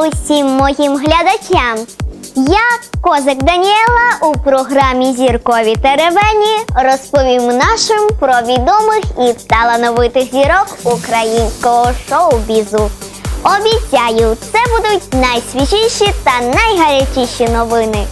усім моїм глядачам! Я, Козак Даніела, у програмі Зіркові теревені розповім нашим про відомих і талановитих зірок українського шоу-бізу. Обіцяю, це будуть найсвіжіші та найгарячіші новини.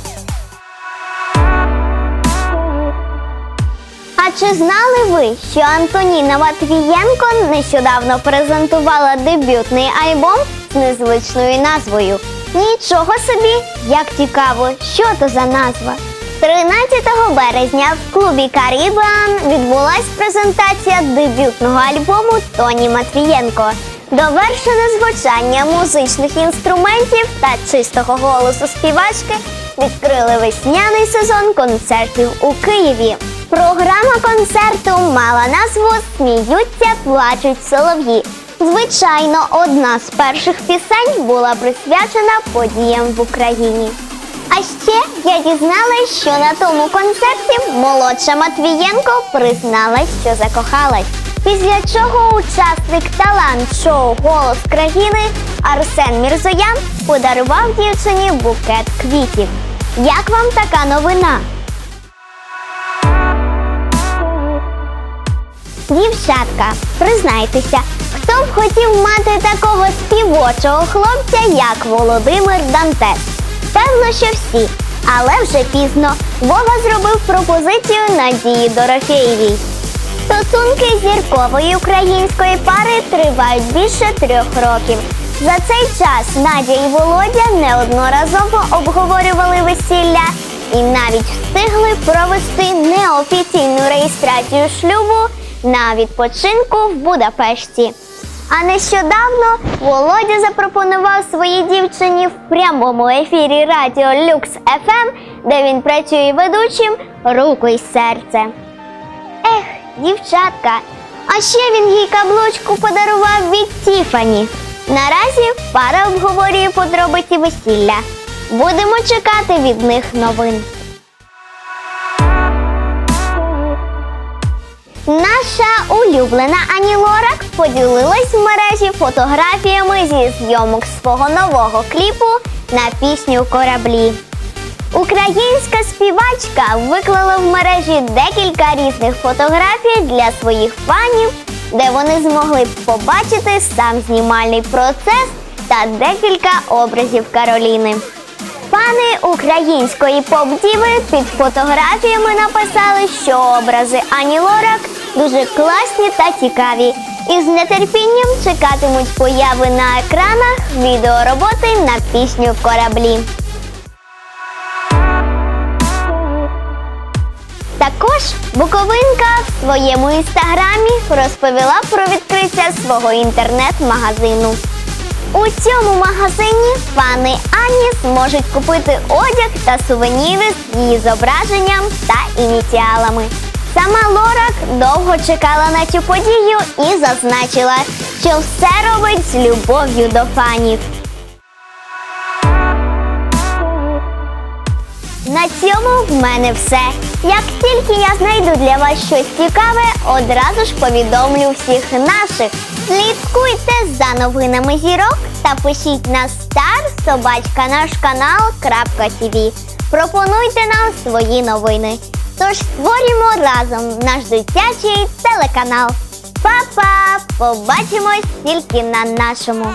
А чи знали ви, що Антоніна Матвієнко нещодавно презентувала дебютний альбом незвичною назвою? Нічого собі, як цікаво, що то за назва. 13 березня в клубі Карібан відбулась презентація дебютного альбому Тоні Матвієнко. Довершене звучання музичних інструментів та чистого голосу співачки відкрили весняний сезон концертів у Києві. Програма концерту мала назву Сміються, плачуть солов'ї. Звичайно, одна з перших пісень була присвячена подіям в Україні. А ще я дізналась, що на тому концерті молодша Матвієнко призналась, що закохалась. Після чого учасник талант-шоу Голос країни Арсен Мірзоян подарував дівчині букет квітів. Як вам така новина? Дівчатка, признайтеся, хто б хотів мати такого співочого хлопця, як Володимир Дантес? Певно, що всі, але вже пізно. Вова зробив пропозицію Надії Дорофєєвій. Стосунки зіркової української пари тривають більше трьох років. За цей час Надя і Володя неодноразово обговорювали весілля і навіть встигли провести неофіційну реєстрацію шлюбу на відпочинку в Будапешті. А нещодавно Володя запропонував своїй дівчині в прямому ефірі радіо Люкс ФМ, де він працює ведучим руку й серце. Ех, дівчатка, а ще він їй каблучку подарував від Тіфані. Наразі пара обговорює подробиці весілля. Будемо чекати від них новин. Наша улюблена Ані Лорак поділилась в мережі фотографіями зі зйомок свого нового кліпу на пісню Кораблі. Українська співачка виклала в мережі декілька різних фотографій для своїх фанів, де вони змогли побачити сам знімальний процес та декілька образів Кароліни. Фани української поп-діви під фотографіями написали, що образи Ані Лорак дуже класні та цікаві, і з нетерпінням чекатимуть появи на екранах відеороботи на пісню Кораблі. Також Буковинка в своєму інстаграмі розповіла про відкриття свого інтернет-магазину. У цьому магазині фани Ані зможуть купити одяг та сувеніри з її зображенням та ініціалами. Сама Лорак довго чекала на цю подію і зазначила, що все робить з любов'ю до фанів. На цьому в мене все. Як тільки я знайду для вас щось цікаве, одразу ж повідомлю всіх наших. Слідкуйте за новинами зірок та пишіть на star собачка наш канал.тв. Пропонуйте нам свої новини. Тож створюємо разом наш дитячий телеканал. Па-па! Побачимось тільки на нашому.